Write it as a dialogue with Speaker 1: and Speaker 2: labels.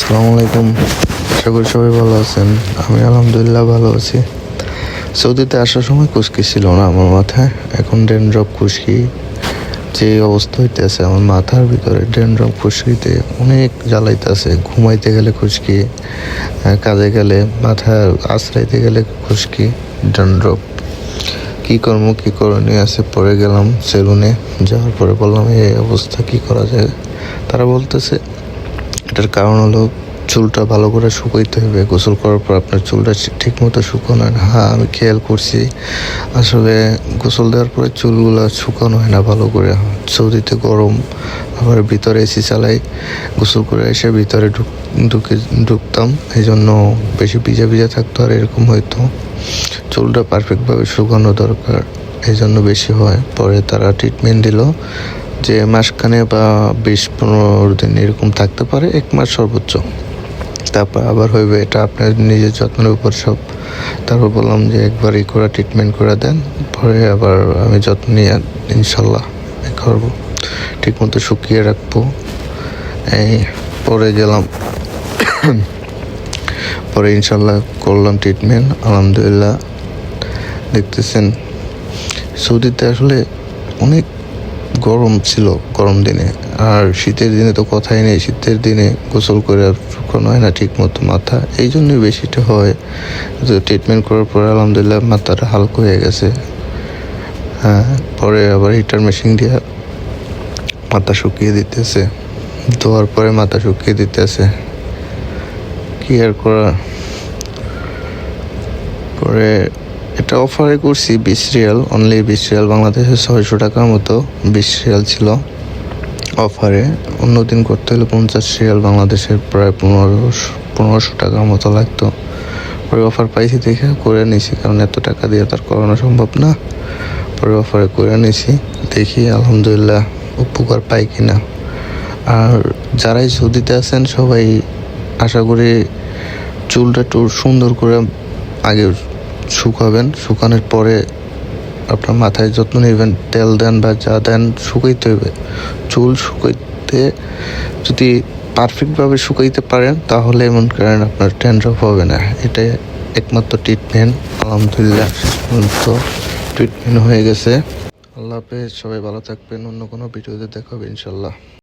Speaker 1: আসসালামু আলাইকুম। আশা করি সবাই ভালো আছেন। আমি আলহামদুলিল্লাহ ভালো আছি। সৌদিতে আসার সময় খুশকি ছিল না আমার মাথায়। এখন ড্রেনড্রপ খুশকি যে অবস্থা হইতেছে, আমার মাথার ভিতরে ড্রেনড্রপ খুশকিতে অনেক জ্বালাইতেছে। ঘুমাইতে গেলে খুশকি কাজে গেলে মাথা আশ্রাইতে গেলে খুশকি ড্রেনড্রপ কি কর্ম কি করণীয় আছে? পরে গেলাম সেলুনে। যাওয়ার পরে বললাম, এই অবস্থা কি করা যায়? তারা বলতেছে এটার কারণ হলো চুলটা ভালো করে শুকাইতে হবে। গোসল করার পর আপনার চুলটা ঠিক মতো শুকানো হয় না। হ্যাঁ আমি খেয়াল করছি। আসলে গোসল দেওয়ার পরে চুলগুলো শুকানো হয় না ভালো করে। সৌদিতে গরম। আবার ভিতরে এসি চালাই। গোসল করে এসে ভিতরে ঢুক ঢুকে ঢুকতাম। এই জন্য বেশি ভিজা ভিজা থাকতো আর এরকম হয়তো চুলটা পারফেক্টভাবে শুকানো দরকার। এই জন্য বেশি হয়। পরে তারা ট্রিটমেন্ট দিল। যে মাসখানে বা বিশ পনেরো দিন এরকম থাকতে পারে, এক মাস সর্বোচ্চ। তারপর আবার হইবে এটা আপনার নিজের যত্নের উপর সব। তারপর বললাম যে একবারই করে ট্রিটমেন্ট করে দেন, পরে আবার আমি যত্ন নিয়ে ইনশাল্লাহ করব। ঠিক মতো শুকিয়ে রাখব। এই পরে গেলাম। পরে ইনশাল্লাহ করলাম ট্রিটমেন্ট আলহামদুলিল্লাহ। দেখতেছেন, সৌদিতে আসলে অনেক গরম ছিল গরম দিনে। আর শীতের দিনে তো কথাই নেই। শীতের দিনে গোসল করে শুকানো হয় না ঠিক মতো মাথা। এই জন্যই বেশিটা হয়। তো ট্রিটমেন্ট করার পরে আলহামদুলিল্লাহ মাথাটা হালকা হয়ে গেছে। হ্যাঁ পরে আবার হিটার মেশিন দিয়ে মাথা শুকিয়ে দিতেছে। ধোয়ার পরে মাথা শুকিয়ে দিতেছে। কি আর করা? পরে এটা অফারে করছি বিশ রিয়াল অনলি বিশ রিয়াল, বাংলাদেশে ছয়শো টাকার মতো বিশ রিয়াল ছিল অফারে অন্য দিন করতে হলে পঞ্চাশ রিয়াল, বাংলাদেশের প্রায় পনেরোশো পনেরোশো টাকার মতো লাগতো। পরে অফার পাইছি দেখে করে নিছি, কারণ এত টাকা দিয়ে তার করানো সম্ভব না। পরে অফারে করে নিছি, দেখি আলহামদুলিল্লাহ উপকার পাই কিনা। আর যারাই সৌদিতে আছেন, সবাই আশা করি চুলটা একটু সুন্দর করে আগে শুকাবেন, শুকানোর পরে আপনার মাথায় যত্ন নেবেন, তেল দেন বা যা দেন শুকাইতে হবে। চুল শুকাইতে যদি পারফেক্টভাবে শুকাইতে পারেন, তাহলে এমন করেন আপনার ট্যান্ড্রফ হবে না। এটাই একমাত্র ট্রিটমেন্ট আলহামদুলিল্লাহ ট্রিটমেন্ট হয়ে গেছে। আল্লাহ হাফেজ, সবাই ভালো থাকবেন। অন্য কোনো ভিডিওতে দেখাবে ইনশাল্লাহ